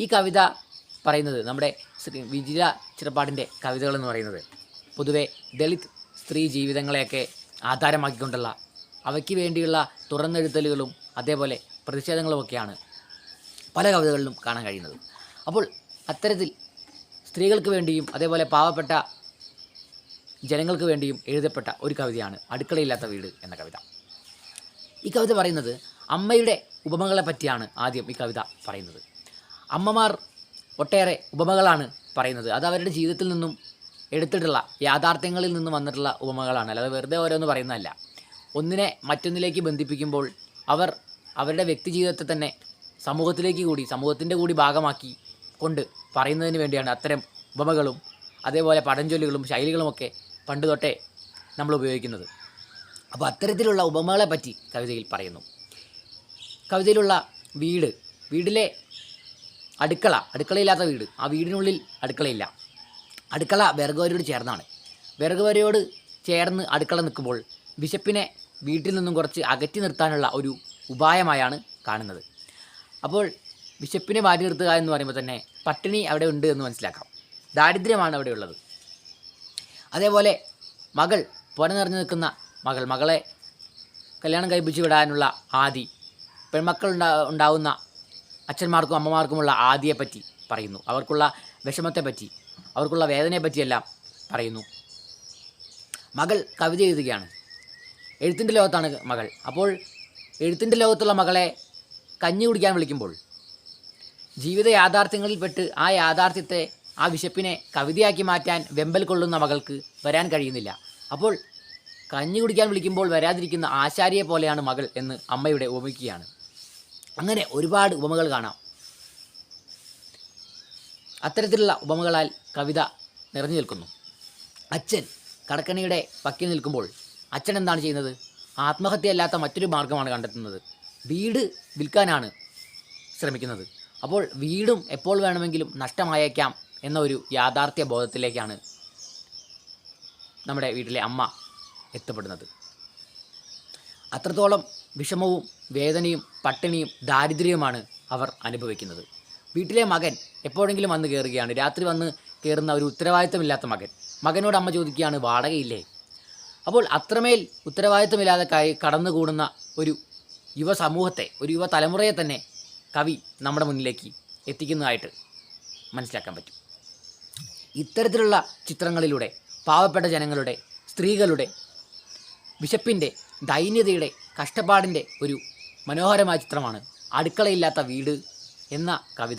ഈ കവിത പറയുന്നത് നമ്മുടെ ശ്രീ വിജില ചിറപ്പാടിന്റെ കവിതകൾ എന്ന് പറയുന്നത്. പൊതുവെ ദളിത് സ്ത്രീ ജീവിതങ്ങളെയൊക്കെ ആധാരമാക്കിക്കൊണ്ടുള്ള അവയ്ക്ക് വേണ്ടിയുള്ള തുറന്നെഴുത്തലുകളും അതേപോലെ പ്രതിഷേധങ്ങളുമൊക്കെയാണ് പല കവിതകളിലും കാണാൻ കഴിയുന്നത്. അപ്പോൾ അത്തരത്തിൽ സ്ത്രീകൾക്ക് വേണ്ടിയും അതേപോലെ പാവപ്പെട്ട ജനങ്ങൾക്ക് വേണ്ടിയും എഴുതപ്പെട്ട ഒരു കവിതയാണ് അടുക്കളയില്ലാത്ത വീട് എന്ന കവിത. ഈ കവിത പറയുന്നത് അമ്മയുടെ ഉപമകളെ പറ്റിയാണ് ആദ്യം ഈ കവിത പറയുന്നത്. അമ്മമാർ ഒട്ടേറെ ഉപമകളാണ് പറയുന്നത്. അത് അവരുടെ ജീവിതത്തിൽ നിന്നും എടുത്തിട്ടുള്ള യാഥാർത്ഥ്യങ്ങളിൽ നിന്നും വന്നിട്ടുള്ള ഉപമകളാണ്. അല്ലാതെ വെറുതെ ഓരോന്ന് പറയുന്നതല്ല. ഒന്നിനെ മറ്റൊന്നിലേക്ക് ബന്ധിപ്പിക്കുമ്പോൾ അവർ അവരുടെ വ്യക്തി ജീവിതത്തെ തന്നെ സമൂഹത്തിലേക്ക് കൂടി സമൂഹത്തിന്റെ കൂടി ഭാഗമാക്കി കൊണ്ട് പറയുന്നതിന് വേണ്ടിയാണ് അത്തരം ഉപമകളും അതേപോലെ പടഞ്ചൊല്ലുകളും ശൈലികളുമൊക്കെ പണ്ട് തൊട്ടേ നമ്മൾ ഉപയോഗിക്കുന്നത്. അപ്പോൾ അത്തരത്തിലുള്ള ഉപമകളെ പറ്റി കവിതയിൽ പറയുന്നു. കവിതയിലുള്ള വീട് വീടിലെ അടുക്കള അടുക്കളയില്ലാത്ത വീട്. ആ വീടിനുള്ളിൽ അടുക്കളയില്ല. അടുക്കള വിറകുവരയോട് ചേർന്നാണ്. വിറകുവരയോട് ചേർന്ന് അടുക്കള നിൽക്കുമ്പോൾ ബിഷപ്പിനെ വീട്ടിൽ നിന്നും കുറച്ച് അകറ്റി നിർത്താനുള്ള ഒരു ഉപായമായാണ് കാണുന്നത്. അപ്പോൾ ബിഷപ്പിനെ മാറ്റി നിർത്തുക എന്ന് പറയുമ്പോൾ തന്നെ പട്ടിണി അവിടെ ഉണ്ട് എന്ന് മനസ്സിലാക്കാം. ദാരിദ്ര്യമാണ് അവിടെ ഉള്ളത്. അതേപോലെ മകൾ പുര നിറഞ്ഞു നിൽക്കുന്ന മകൾ മകളെ കല്യാണം കഴിപ്പിച്ച് വിടാനുള്ള ആദി പെൺമക്കൾ ഉണ്ടാ ഉണ്ടാവുന്ന അച്ഛന്മാർക്കും അമ്മമാർക്കുമുള്ള ആദിയെപ്പറ്റി പറയുന്നു. അവർക്കുള്ള വിഷമത്തെപ്പറ്റി അവർക്കുള്ള വേദനയെപ്പറ്റിയെല്ലാം പറയുന്നു. മകൾ കവിത എഴുതുകയാണ്. എഴുത്തിന്റെ ലോകത്താണ് മകൾ. അപ്പോൾ എഴുത്തിന്റെ ലോകത്തുള്ള മകളെ കഞ്ഞി കുടിക്കാൻ വിളിക്കുമ്പോൾ ജീവിത യാഥാർത്ഥ്യങ്ങളിൽപ്പെട്ട് ആ യാഥാർത്ഥ്യത്തെ ആ വിശപ്പിനെ കവിതയാക്കി മാറ്റാൻ വെമ്പൽ കൊള്ളുന്ന മകൾക്ക് വരാൻ കഴിയുന്നില്ല. അപ്പോൾ കഞ്ഞി കുടിക്കാൻ വിളിക്കുമ്പോൾ വരാതിരിക്കുന്ന ആശാരിയെ പോലെയാണ് മകൾ എന്ന് അമ്മയുടെ ഉപമിക്കുകയാണ് അങ്ങനെ ഒരുപാട് ഉപമകൾ കാണാം. അത്തരത്തിലുള്ള ഉപമകളാൽ കവിത നിറഞ്ഞു നിൽക്കുന്നു. അച്ഛൻ കടക്കണിയുടെ പക്കിൽ നിൽക്കുമ്പോൾ അച്ഛൻ എന്താണ് ചെയ്യുന്നത്? ആത്മഹത്യയല്ലാത്ത മറ്റൊരു മാർഗമാണ് കണ്ടെത്തുന്നത്. വീട് വിൽക്കാനാണ് ശ്രമിക്കുന്നത്. അപ്പോൾ വീടും എപ്പോൾ വേണമെങ്കിലും നഷ്ടമായേക്കാം എന്ന ഒരു യാഥാർത്ഥ്യ ബോധത്തിലേക്കാണ് നമ്മുടെ വീട്ടിലെ അമ്മ എത്തപ്പെടുന്നത്. അത്രത്തോളം വിഷമവും വേദനയും പട്ടിണിയും ദാരിദ്ര്യവുമാണ് അവർ അനുഭവിക്കുന്നത്. വീട്ടിലെ മകൻ എപ്പോഴെങ്കിലും വന്ന് കയറുകയാണ് രാത്രി വന്ന് കയറുന്ന ഒരു ഉത്തരവാദിത്തമില്ലാത്ത മകൻ. മകനോട് അമ്മ ചോദിക്കുകയാണ് വാടകയില്ലേ? അപ്പോൾ അത്രമേൽ ഉത്തരവാദിത്തമില്ലാതെ കടന്നുകൂടുന്ന ഒരു യുവസമൂഹത്തെ ഒരു യുവ തലമുറയെ തന്നെ കവി നമ്മുടെ മുന്നിലേക്ക് എത്തിക്കുന്നതായിട്ട് മനസ്സിലാക്കാൻ പറ്റും. ഇത്തരത്തിലുള്ള ചിത്രങ്ങളിലൂടെ പാവപ്പെട്ട ജനങ്ങളുടെ സ്ത്രീകളുടെ വിശപ്പിന്റെ ദൈന്യതയുടെ കഷ്ടപ്പാടിന്റെ ഒരു മനോഹരമായ ചിത്രമാണ് അടുക്കളയില്ലാത്ത വീട് എന്ന കവിത.